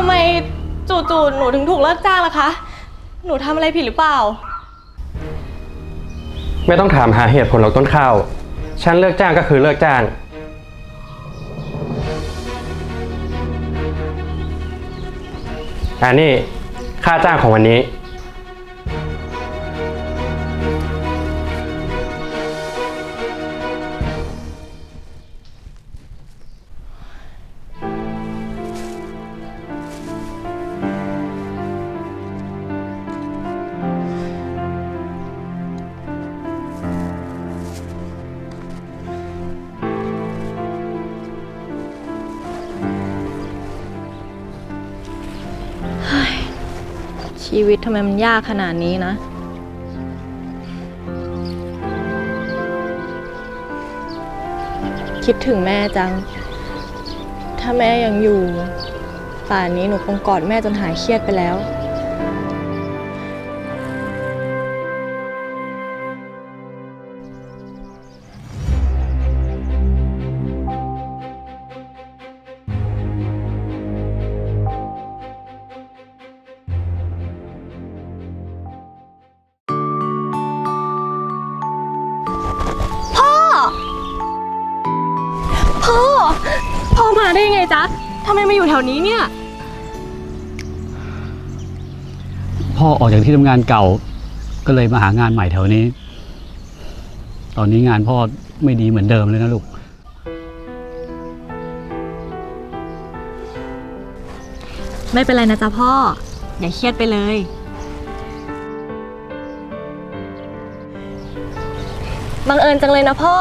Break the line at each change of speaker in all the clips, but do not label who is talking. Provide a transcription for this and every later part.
ำไมจู่ๆหนูถึงถูกเลิกจ้างล่ะคะ หนูทำอะไรผิดหรือเปล่า
ไม่ต้องถามหาเหตุผลหรอกต้นข้าว ฉันเลิกจ้างก็คือเลิกจ้าง อันนี้ค่าจ้างของวันนี้
ชีวิตทำไมมันยากขนาดนี้นะ คิดถึงแม่จัง ถ้าแม่ยังอยู่ ป่านนี้หนูคงกอดแม่จนหายเครียดไปแล้ว มาได้ยังไงจ๊ะทำไมมาอยู่แถวนี้เนี่ย
พ่อออกจากที่ทำงานเก่า ก็เลยมาหางานใหม่แถวนี้ ตอนนี้งานพ่อไม่ดีเหมือนเดิมเลยนะลูก
ไม่เป็นไรนะจ๊ะพ่อ อย่าเครียดไปเลย บังเอิญจังเลยนะพ่อ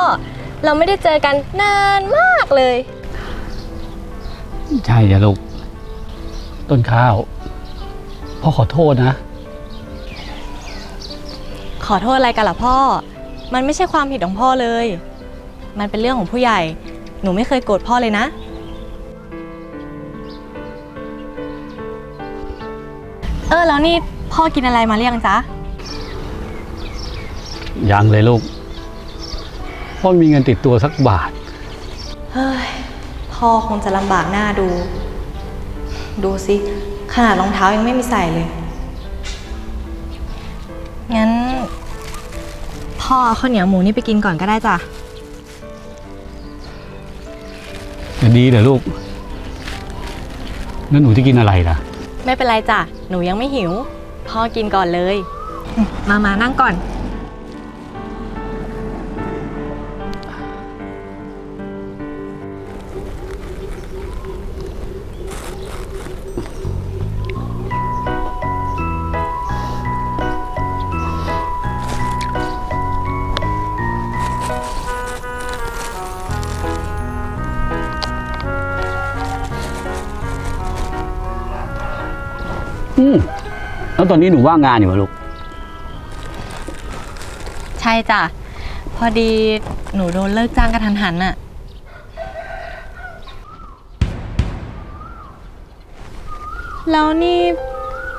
เราไม่ได้เจอกันนานมากเลย
ใช่จ้ะลูก ต้นข้าว พ่อขอโทษนะ
ขอโทษอะไรกันล่ะพ่อ มันไม่ใช่ความผิดของพ่อเลย มันเป็นเรื่องของผู้ใหญ่ หนูไม่เคยโกรธพ่อเลยนะ เออแล้วนี่พ่อกินอะไรมาหรือยังจ๊ะ
ยังเลยลูก พ่อไม่มีเงินติดตัวสักบาท
เฮ้ย พ่อคงจะลำบากหน้าดู ดูสิ ขนาดรองเท้ายังไม่มีใส่เลย งั้น พ่อเอาข้าวเหนียวหมูนี่ไปกินก่อนก็ได้จ้ะ
จะดีเหรอลูกแล้วหนูจะกินอะไรล่ะ
ไม่เป็นไรจ้ะ หนูยังไม่หิว พ่อกินก่อนเลย มามานั่งก่อน
แล้วตอนนี้หนูว่างงานอยู่เหรอลูก
ใช่จ้ะ พอดีหนูโดนเลิกจ้างกระทันหันน่ะ แล้วนี่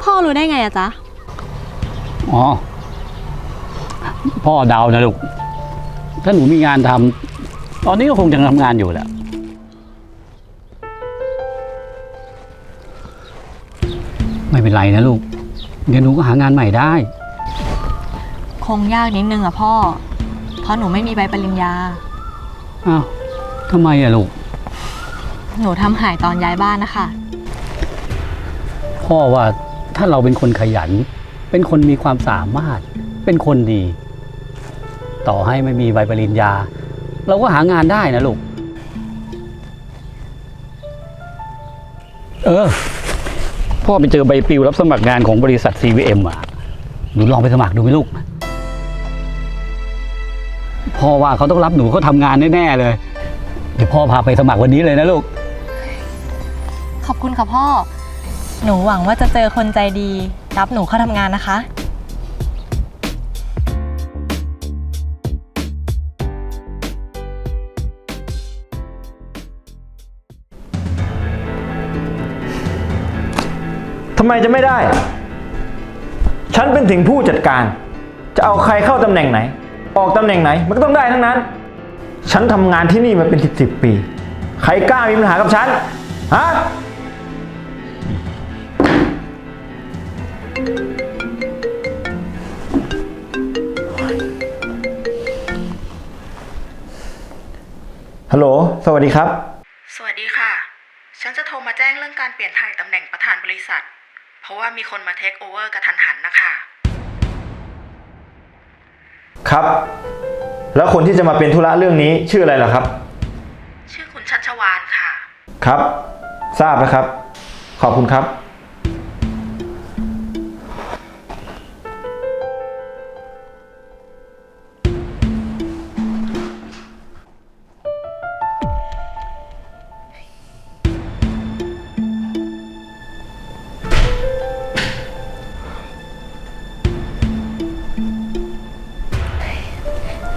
พ่อรู้ได้ไงอะจ๊ะ
อ๋อ พ่อเดานะลูก ถ้าหนูมีงานทำตอนนี้ก็คงจะทำงานอยู่แหละ ไม่เป็นไรนะลูก เดี๋ยวหนูก็หางานใหม่ได้
คงยากนิดนึงอะพ่อ เพราะหนูไม่มีใบปริญญา
อ้าวทำไมอะลูก
หนูทำหายตอนย้ายบ้านนะคะ
พ่อว่าถ้าเราเป็นคนขยัน เป็นคนมีความสามารถ เป็นคนดี ต่อให้ไม่มีใบปริญญา เราก็หางานได้นะลูก เออ พ่อไปเจอใบปลิวรับสมัครงานของบริษัท CVM อะ หนูลองไปสมัครดูไหมลูก พ่อว่าเขาต้องรับหนูเขาทำงานแน่ๆเลย เดี๋ยวพ่อพาไปสมัครวันนี้เลยนะลูก
ขอบคุณค่ะพ่อ หนูหวังว่าจะเจอคนใจดี รับหนูเข้าทำงานนะคะ
ไมจะไม่ได้ ฉันเป็นถึงผู้จัดการ จะเอาใครเข้าตำแหน่งไหน ออกตำแหน่งไหน มันก็ต้องได้ทั้งนั้น ฉันทำงานที่นี่มาเป็นสิบสิบปี ใครกล้ามีปัญหากับฉัน ฮะ ฮัลโหล สวัสดีครับ
ราะว่ามีคนมาเทคโอเวอร์กระทันหันนะคะ
ครับ แล้วคนที่จะมาเป็นธุระเรื่องนี้ชื่ออะไรล่ะครับ
ชื่อคุณชัชวานค่ะ
ครับ ทราบนะครับ ขอบคุณครับ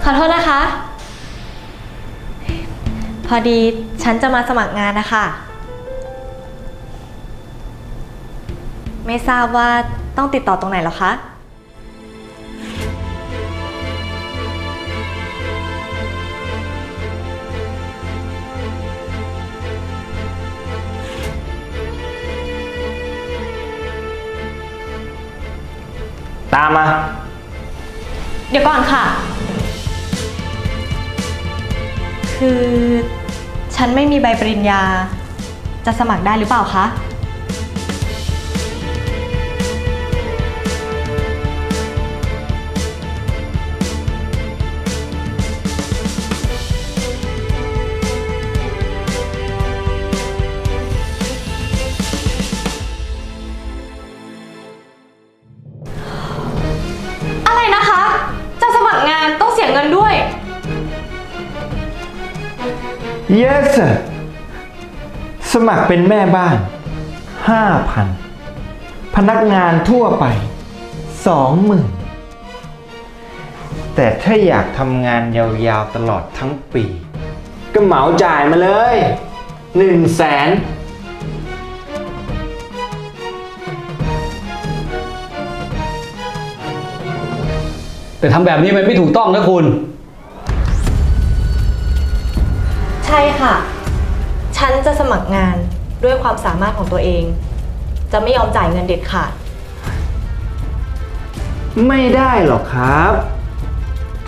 ขอโทษนะคะ พอดีฉันจะมาสมัครงานนะคะ ไม่ทราบว่าต้องติดต่อตรงไหนเหรอคะ
ตามมา
เดี๋ยวก่อนค่ะ คือ ฉันไม่มีใบปริญญา จะสมัครได้หรือเปล่าคะ
yes sir สมัครเป็นแม่บ้าน 5,000 พนักงานทั่วไป 20,000 แต่ถ้าอยากทำงานยาวๆตลอดทั้งปี ก็เหมาจ่ายมาเลย 1 0 0 0 0แสน
แต่ทำแบบนี้มันไม่ถูกต้องนะคุณ
ช่ค่ะ ฉันจะสมัครงานด้วยความสามารถของตัวเอง จะไม่ยอมจ่ายเงินเด็ดขาด
ไม่ได้หรอกครับ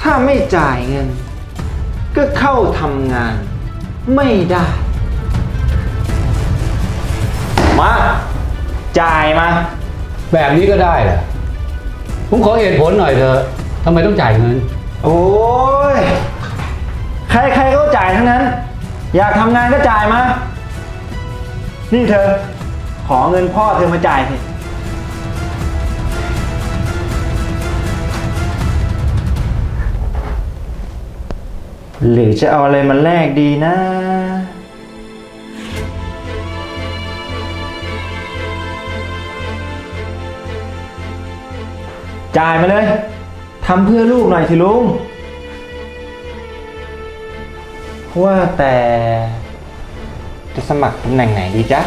ถ้าไม่จ่ายเงิน ก็เข้าทำงาน ไม่ได้ มา จ่ายมา
แบบนี้ก็ได้เหรอผมขอเหตุผลหน่อยเถอะทำไมต้องจ่ายเงิน
โอ้ย ใครๆก็จ่ายทั้งนั้น อยากทำงานก็จ่ายมา นี่เธอ ขอเงินพ่อเธอมาจ่ายสิหรือจะเอาอะไรมาแลกดีนะ จ่ายมาเลย ทำเพื่อลูกหน่อยสิลุง ว่าแต่จะสมัครตำแหน่งไหนดีจ๊ะ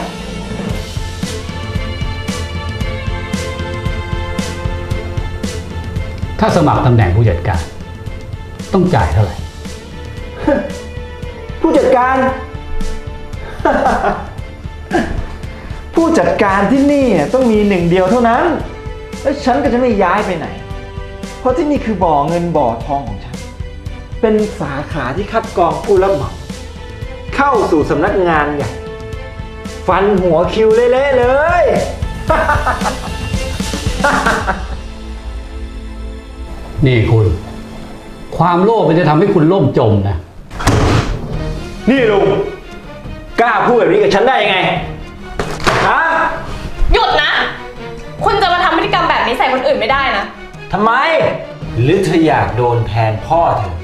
ถ้าสมัครตำแหน่งผู้จัดการ ต้องจ่ายเท่าไหร่
ผู้จัดการ ผู้จัดการที่นี่ต้องมีหนึ่งเดียวเท่านั้น แล้วฉันก็จะไม่ย้ายไปไหน เพราะที่นี่คือบ่อเงินบ่อทองของฉัน เป็นสาขาที่คัดกรองผู้รับเหมาเข้าสู่สำนักงานใหญ่ฟันหัวคิวเละๆเลย
นี่คุณ ความโลภมันจะทำให้คุณล่มจมนะ
นี่ลุงกล้าพูดแบบนี้กับฉันได้ยังไงฮะ
หยุดนะ คุณจะมาทำพฤติกรรมแบบนี้ใส่คนอื่นไม่ได้นะ
ทำไม หรือเธออยากโดนแทนพ่อเธอ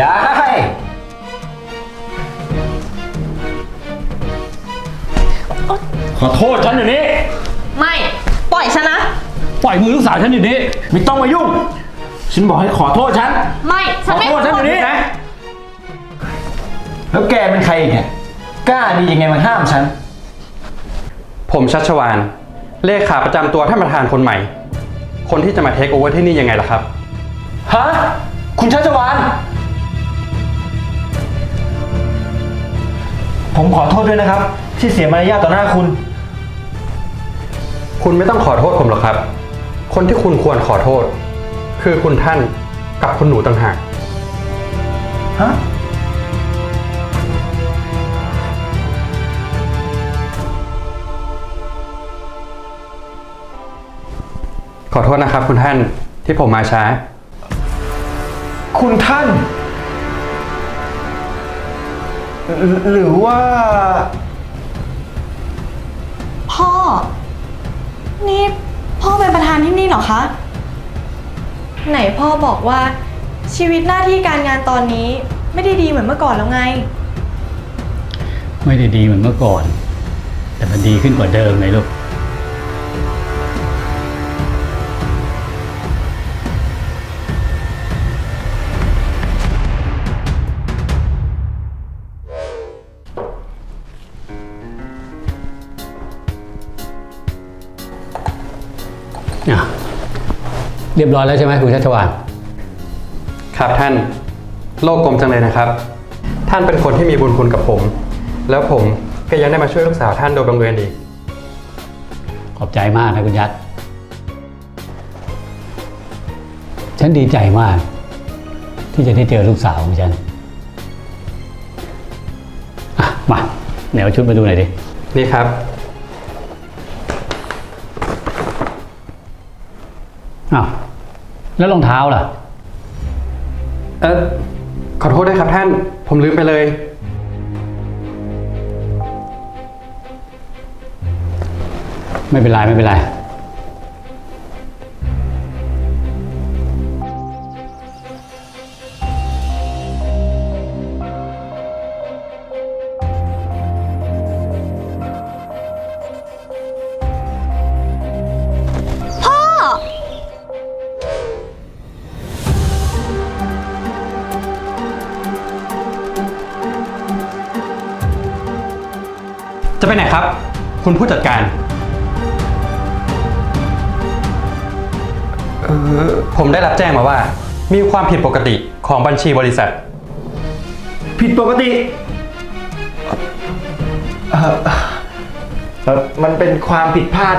ได้ ขอโทษฉันอยู่นี้
ไม่ ปล่อยฉันนะ
ปล่อยมือลูกสาวฉันอยู่นี้
ไม่ต้องมายุ่ง ฉันบอกให้ขอโทษฉัน
ไม่
ข
ฉัน
อ
ไม่
โทษฉันอยู่นี้นะ แล้วแกเป็นใครอีกเนี่ย กล้าดียังไงมาห้ามฉัน
ผมชัชวาน เลขาประจำตัวท่านประธานคนใหม่ คนที่จะมาเทคโอเวอร์ที่นี่ยังไงล่ะครับ
ฮะ คุณชัชวาน ผมขอโทษด้วยนะครับ ที่เสียมารยาทต่อหน้าคุณ
คุณไม่ต้องขอโทษผมหรอกครับ คนที่คุณควรขอโทษ คือคุณท่านกับคุณหนูต่างหาก
ฮะ
ขอโทษนะครับ คุณท่านที่ผมมาช้า
คุณท่าน หรือหรือว่า
พ่อ นี่พ่อเป็นประธานที่นี่เหรอคะ ไหนพ่อบอกว่าชีวิตหน้าที่การงานตอนนี้ไม่ได้ดีเหมือนเมื่อก่อนแล้วไง
ไม่ได้ดีเหมือนเมื่อก่อน แต่มันดีขึ้นกว่าเดิมเลยลูก เรียบร้อยแล้วใช่ไหมคุณชัชวาน
ครับท่านโลกกลมจังเลยนะครับ ท่านเป็นคนที่มีบุญคุณกับผม แล้วผมก็ยังได้มาช่วยลูกสาวท่านโดยบังเอิญอีก
ขอบใจมากนะคุณยัดฉันดีใจมาก ที่จะได้เจอลูกสาวของฉันอะมาไหนเอาชุดมาดูหน่อยดิ
นี่ครับ
อ้าว แล้วรองเท้าล่ะ
เออขอโทษด้วยครับท่าน ผมลืมไปเลย
ไม่เป็นไรไม่เป็นไร
จะไปไหนครับ คุณผู้จัดการ เออผมได้รับแจ้งมาว่า มีความผิดปกติของบัญชีบริษัท
ผิดปกติเอ่อเอ่อมันเป็นความผิดพลาด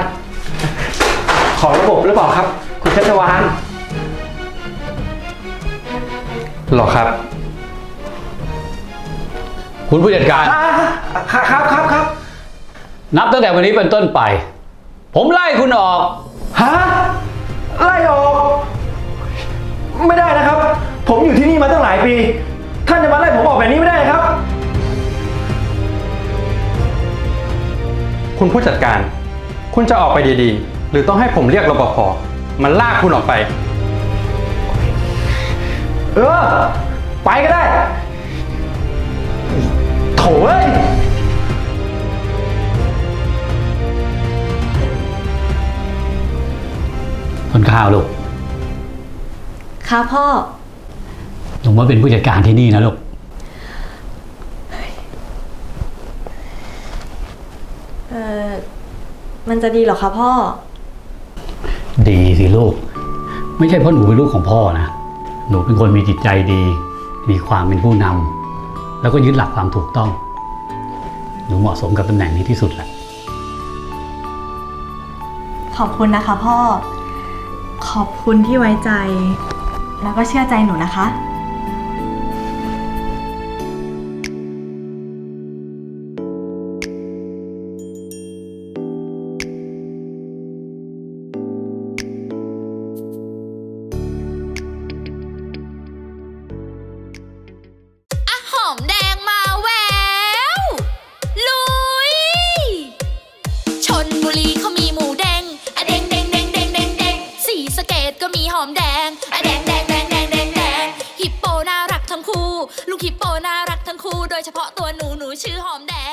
ของระบบหรือเปล่าครับ คุณชัชวาน
หรอครับ
คุณผู้จัดการ
อ่าครับครับครับครับ
นับตั้งแต่วันนี้เป็นต้นไป ผมไล่คุณออก
ฮะไล่ออก ไม่ได้นะครับ ผมอยู่ที่นี่มาตั้งหลายปี ท่านจะมาไล่ผมออกแบบนี้ไม่ได้นะครับ
คุณผู้จัดการ คุณจะออกไปดีๆ หรือต้องให้ผมเรียกรปภมันลากคุณออกไป
เออ ไปก็ได้โถ่เอ้ย
คนข้าวลูก
ค่ะพ่อ
หนูมาเป็นผู้จัดการที่นี่นะลูก
เออมันจะดีเหรอคะพ่อ
ดีสิลูก ไม่ใช่เพราะหนูเป็นลูกของพ่อนะ หนูเป็นคนมีจิตใจดี มีความเป็นผู้นำ แล้วก็ยึดหลักความถูกต้อง หนูเหมาะสมกับตำแหน่งนี้ที่สุดแหละ
ขอบคุณนะคะพ่อ ขอบคุณที่ไว้ใจ แล้วก็เชื่อใจหนูนะคะ
ฉพาะตัวหนูหนูชื่อหอมแดงอะแด